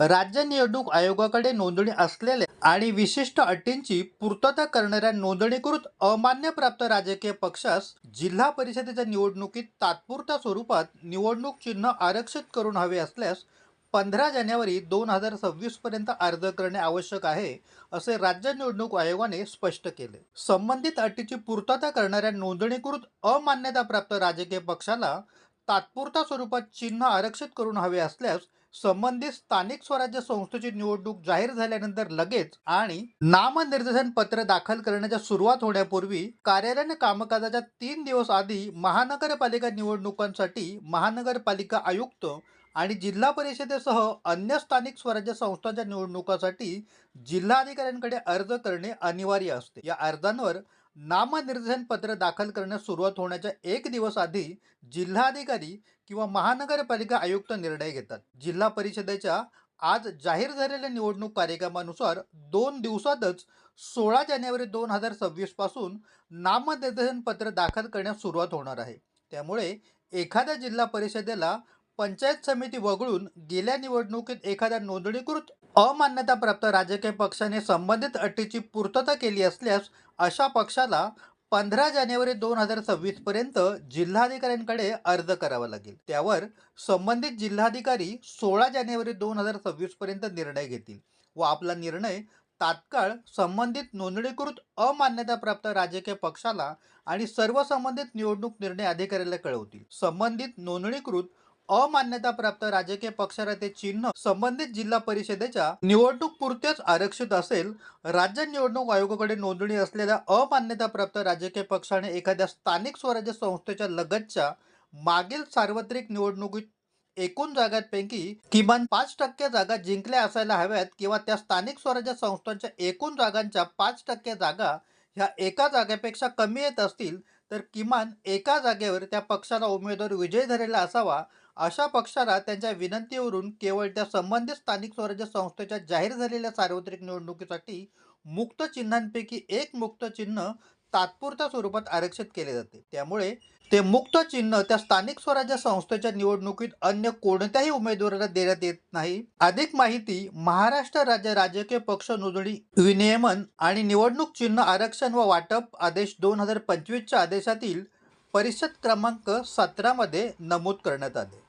राज्य निवडणूक आयोगाकडे नोंदणी असलेल्या आणि विशिष्ट अटींची पूर्तता करणाऱ्या नोंदणीकृत अमान्यप्राप्त राजकीय पक्षास जिल्हा परिषदेच्या निवडणुकीत तात्पुरत्या स्वरूपात निवडणूक चिन्ह आरक्षित करून हवे असल्यास पंधरा जानेवारी दोन हजार सव्वीस पर्यंत अर्ज करणे आवश्यक आहे असे राज्य निवडणूक आयोगाने स्पष्ट केले. संबंधित अटीची पूर्तता करणाऱ्या नोंदणीकृत अमान्यताप्राप्त राजकीय पक्षाला तात्पुरत्या स्वरूपात चिन्ह आरक्षित करून हवे असल्यास संबंधित स्थानिक स्वराज्य संस्थेची निवडणूक जाहीर झाल्यानंतर लगेच आणि नामनिर्देशन पत्र दाखल करण्याच्या सुरुवात होण्यापूर्वी कार्यालयीन कामकाजाच्या तीन दिवस आधी महानगरपालिका निवडणुकांसाठी महानगरपालिका आयुक्त आणि जिल्हा परिषदेसह अन्य स्थानिक स्वराज्य संस्थांच्या निवडणुकासाठी जिल्हाधिकाऱ्यांकडे अर्ज करणे अनिवार्य असते. या अर्जांवर नामनिर्देशन पत्र दाखल करण्यास सुरुवात होण्याच्या एक दिवस आधी जिल्हाधिकारी किंवा महानगरपालिका आयुक्त निर्णय घेतात. जिल्हा परिषदेच्या आज जाहीर झालेल्या निवडणूक कार्यक्रमानुसार दोन दिवसातच सोळा जानेवारी दोन हजार सव्वीसपासून नामनिर्देशन पत्र दाखल करण्यास सुरुवात होणार आहे. त्यामुळे एखाद्या जिल्हा परिषदेला पंचायत समिती वगळून गेल्या निवडणुकीत एखाद्या नोंदणीकृत अमान्यताप्राप्त राजकीय पक्षाने संबंधित अटीची पूर्तता केली असल्यास अशा पक्षाला पंधरा जानेवारी दोन हजार सव्वीस पर्यंत जिल्हाधिकाऱ्यांकडे अर्ज करावा लागेल. त्यावर संबंधित जिल्हाधिकारी सोळा जानेवारी दोन हजार सव्वीस पर्यंत निर्णय घेतील व आपला निर्णय तात्काळ संबंधित नोंदणीकृत अमान्यताप्राप्त राजकीय पक्षाला आणि सर्व संबंधित निवडणूक निर्णय अधिकाऱ्याला कळवतील. संबंधित नोंदणीकृत अमान्यताप्राप्त राजकीय पक्षाला ते चिन्ह संबंधित जिल्हा परिषदेच्या निवडणूक पुरतेच आरक्षित असेल राज्य निवडणूक आयोगाकडे नोंदणी असलेल्या अमान्यताप्राप्त राजकीय पक्षाने एखाद्या स्थानिक स्वराज्य संस्थेच्या लगतच्या मागील सार्वत्रिक निवडणुकीत एकूण जागांपैकी किमान पाच टक्के जागा जिंकल्या असायला हव्यात किंवा त्या स्थानिक स्वराज्य संस्थांच्या एकूण जागांच्या पाच टक्के जागा ह्या एका जागेपेक्षा कमी येत असतील तर किमान एका जागेवर त्या पक्षाला उमेदवार विजय झालेला असावा अशा पक्षाला त्यांच्या विनंतीवरून केवळ त्या संबंधित स्थानिक स्वराज्य संस्थेच्या जाहीर झालेल्या सार्वत्रिक निवडणुकीसाठी मुक्त चिन्हांपैकी एक मुक्त चिन्ह तात्पुरत्या स्वरूपात आरक्षित केले जाते. त्यामुळे ते मुक्त चिन्ह त्या स्थानिक स्वराज्य संस्थेच्या निवडणुकीत अन्य कोणत्याही उमेदवाराला देण्यात येत नाही. अधिक माहिती महाराष्ट्र राज्य राजकीय पक्ष नोंदणी विनियमन आणि निवडणूक चिन्ह आरक्षण व वाटप आदेश दोन हजार पंचवीसच्या आदेशातील परिषद क्रमांक सतरामध्ये नमूद करण्यात आले.